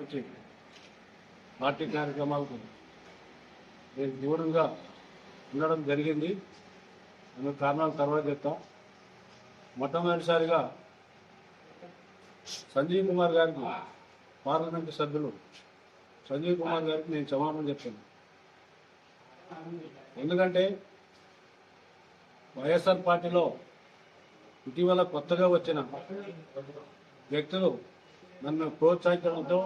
వచ్చి పార్టీ కార్యక్రమాలకు నేను దూరంగా ఉండడం జరిగింది. అందుకు కారణాలు తర్వాత చెప్తాం. మొట్టమొదటిసారిగా సంజీవ్ కుమార్ గారికి పార్లమెంటు సభ్యులు సంజీవ్ కుమార్ గారికి నేను క్షమాపణ చెప్తాను. ఎందుకంటే వైఎస్ఆర్ పార్టీలో ఇటీవల కొత్తగా వచ్చిన వ్యక్తులు నన్ను ప్రోత్సహించడంతో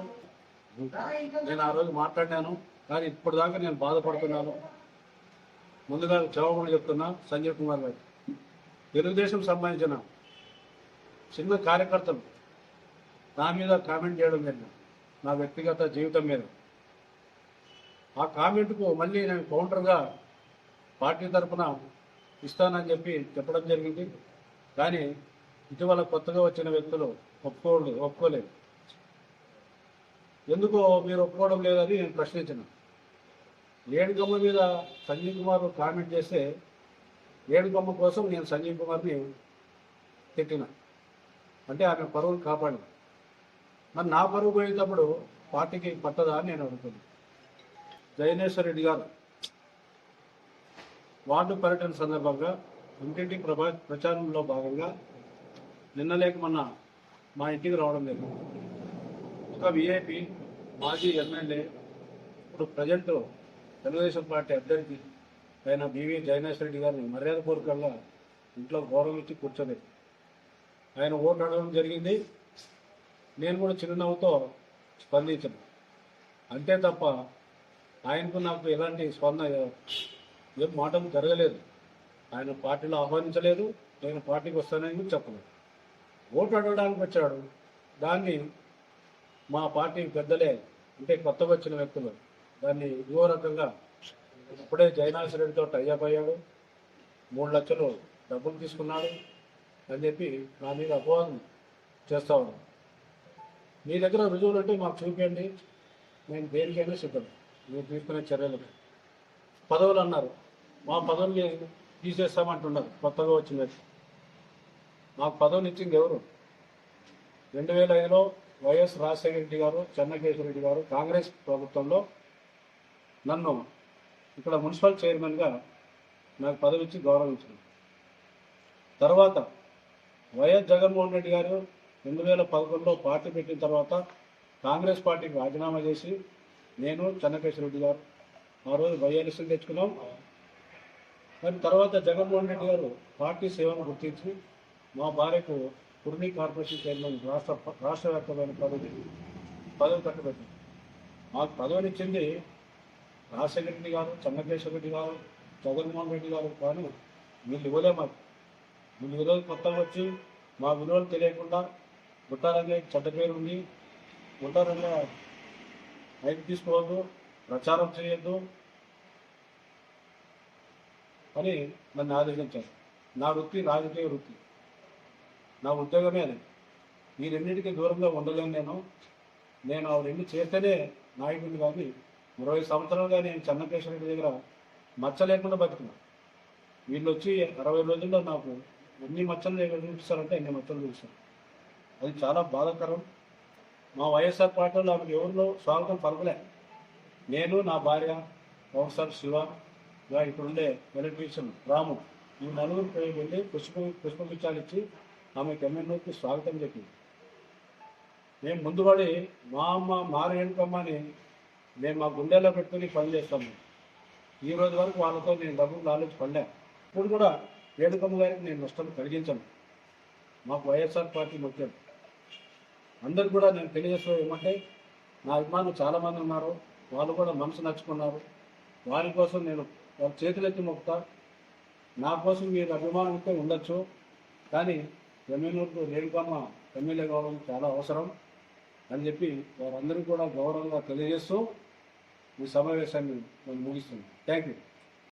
నేను ఆ రోజు మాట్లాడినాను. కానీ ఇప్పటిదాకా నేను బాధపడుతున్నాను. ముందుగా క్షమాపణ చెప్తున్నా సంజయ్ కుమార్ గారు. తెలుగుదేశం సంబంధించిన చిన్న కార్యకర్తలు నా మీద కామెంట్ చేయడం జరిగింది నా వ్యక్తిగత జీవితం మీద. ఆ కామెంట్కు మళ్ళీ నేను కౌంటర్గా పార్టీ తరఫున ఇస్తానని చెప్పి చెప్పడం జరిగింది. కానీ ఇటీవల కొత్తగా వచ్చిన వ్యక్తులు ఒప్పుకోలేదు ఒప్పుకోలేదు. ఎందుకో మీరు ఒప్పుకోవడం లేదని నేను ప్రశ్నించిన. ఏడుగమ్మ మీద సంజీవ్ కుమార్ కామెంట్ చేస్తే ఏడుగమ్మ కోసం నేను సంజీవ్ కుమార్ని తిట్టిన. అంటే ఆమె పరువును కాపాడిన మరి నా పరువు పోయేటప్పుడు పార్టీకి పట్టదా అని నేను అడుగుతున్నాను జయనేశ్వర రెడ్డి గారు వార్డు పర్యటన సందర్భంగా ఇంటింటి ప్రభా ప్రచారంలో భాగంగా నిన్న లేక మొన్న మా ఇంటికి రావడం లేదు ఒక విఐపి మాజీ ఎమ్మెల్యే ఇప్పుడు ప్రజెంట్ తెలుగుదేశం పార్టీ అభ్యర్థి అయిన బివి జగనేశ్వర రెడ్డి గారిని మర్యాదపూర్వకంగా ఇంట్లో గౌరవం ఇచ్చి కూర్చోలేదు. ఆయన ఓటు అడగడం జరిగింది. నేను కూడా చిరునవ్వుతో స్పందించను. అంతే తప్ప ఆయనకు నాకు ఎలాంటి స్పందన ఏం మాటలు జరగలేదు. ఆయన పార్టీలో ఆహ్వానించలేదు. నేను పార్టీకి వస్తానని కూడా చెప్పలేదు. ఓటు అడగడానికి వచ్చాడు. దాన్ని మా పార్టీ పెద్దలే అంటే కొత్తగా వచ్చిన వ్యక్తులు. దాన్ని ఇదో రకంగా ఇప్పుడే జయనాథ్ రెడ్డితో టైఅప్ అయ్యాడు. మూడు లక్షలు డబ్బులు తీసుకున్నాడు అని చెప్పి నా మీద అపవాదం చేస్తా ఉన్నాను మీ దగ్గర రుజువులు అంటే మాకు చూపించండి. నేను దేనికైనా సిద్ధం. మీరు తీసుకునే చర్యలకు పదవులు అన్నారు. మా పదవులు తీసేస్తామంటున్నారు. కొత్తగా వచ్చిన వ్యక్తి మాకు పదవులు ఇచ్చింది ఎవరు? రెండు వేల ఐదులో వైఎస్ రాజశేఖర రెడ్డి గారు చెన్నకేశ్వర రెడ్డి గారు కాంగ్రెస్ ప్రభుత్వంలో నన్ను ఇక్కడ మున్సిపల్ చైర్మన్గా నాకు పదవి ఇచ్చి గౌరవించింది తర్వాత వైఎస్ జగన్మోహన్ రెడ్డి గారు రెండు వేల పదకొండులో పార్టీ పెట్టిన తర్వాత కాంగ్రెస్ పార్టీకి రాజీనామా చేసి నేను చెన్నకేశ్వర రెడ్డి గారు. ఆ రోజు వైఎల్ఎస్ఎల్ తెచ్చుకున్నాం. మరి తర్వాత జగన్మోహన్ రెడ్డి గారు పార్టీ సేవను గుర్తించి మా భార్యకు కుర్మీ కార్పొరేషన్ చైర్మన్ రాష్ట్ర రాష్ట్ర వ్యాప్తమైన పదవి పదవి కట్టబెట్టింది. మాకు పదవినిచ్చింది రాజశేఖర రెడ్డి గారు చెన్నకేశ్వర రెడ్డి గారు జగన్మోహన్ రెడ్డి గారు కానీ వీళ్ళు ఇవ్వలే మాకు. వీళ్ళు ఈరోజు కొత్తగా వచ్చి మా విలువలు తెలియకుండా గుట్టారంగా చెడ్డ పేరు ఉంది. గుట్టారంగా మైక్ తీసుకోవద్దు ప్రచారం చేయొద్దు అని నన్ను ఆదేశించారు. నా వృత్తి రాజకీయ వృత్తి. నా ఉద్యోగమే అది. ఈ రెండింటికి దూరంగా ఉండలేను నేను. నేను ఆ రెండు చేస్తేనే నాయకుడిని కానీ ఇరవై సంవత్సరాలుగా నేను చెన్నకేశ్వర రెడ్డి దగ్గర మచ్చ లేకుండా బతికినా వీళ్ళు వచ్చి అరవై రోజుల్లో నాకు ఎన్ని మచ్చలు చూపిస్తారంటే ఎన్ని మచ్చలు చూపిస్తారు. అది చాలా బాధాకరం. మా వైఎస్ఆర్ పార్టీలో ఆమెకు ఎవరిలో స్వాగతం పలకలే. నేను నా భార్య ప్రొఫెసర్ శివ ఇంకా ఇక్కడుండే ఎలక్ట్రీషియన్ రాము ఈ నలుగురు వెళ్ళి పుష్ప పుష్పగుచ్చాలు ఇచ్చి ఆమెకు ఎమ్మెల్యేకి స్వాగతం చెప్పింది. మేము ముందుపడి మా అమ్మ మారు మేము మా గుండెల్లో పెట్టుకుని పని చేస్తాము ఈ రోజు వరకు వాళ్ళతో నేను డబ్బులు నాలెడ్జ్ పడలే. ఇప్పుడు కూడా వేడుకమ్మ గారికి నేను నష్టం కలిగించను. మాకు వైఎస్ఆర్ పార్టీ ముఖ్యం. అందరు కూడా నేను తెలియజేస్తూ ఏమంటే నా అభిమానులు చాలామంది ఉన్నారు. వాళ్ళు కూడా మనసు నచ్చుకున్నారు వారి కోసం నేను వాళ్ళ చేతులెత్తి మొక్కుతా. నా కోసం మీరు అభిమానం ఉంటే ఉండొచ్చు. కానీ ఎమ్మెల్యేలకు రేణుకమ్మ ఎమ్మెల్యే కావడం చాలా అవసరం అని చెప్పి వారందరికీ కూడా గౌరవంగా తెలియజేస్తూ ఈ సమావేశాన్ని నేను ముగిస్తున్నాను. Thank you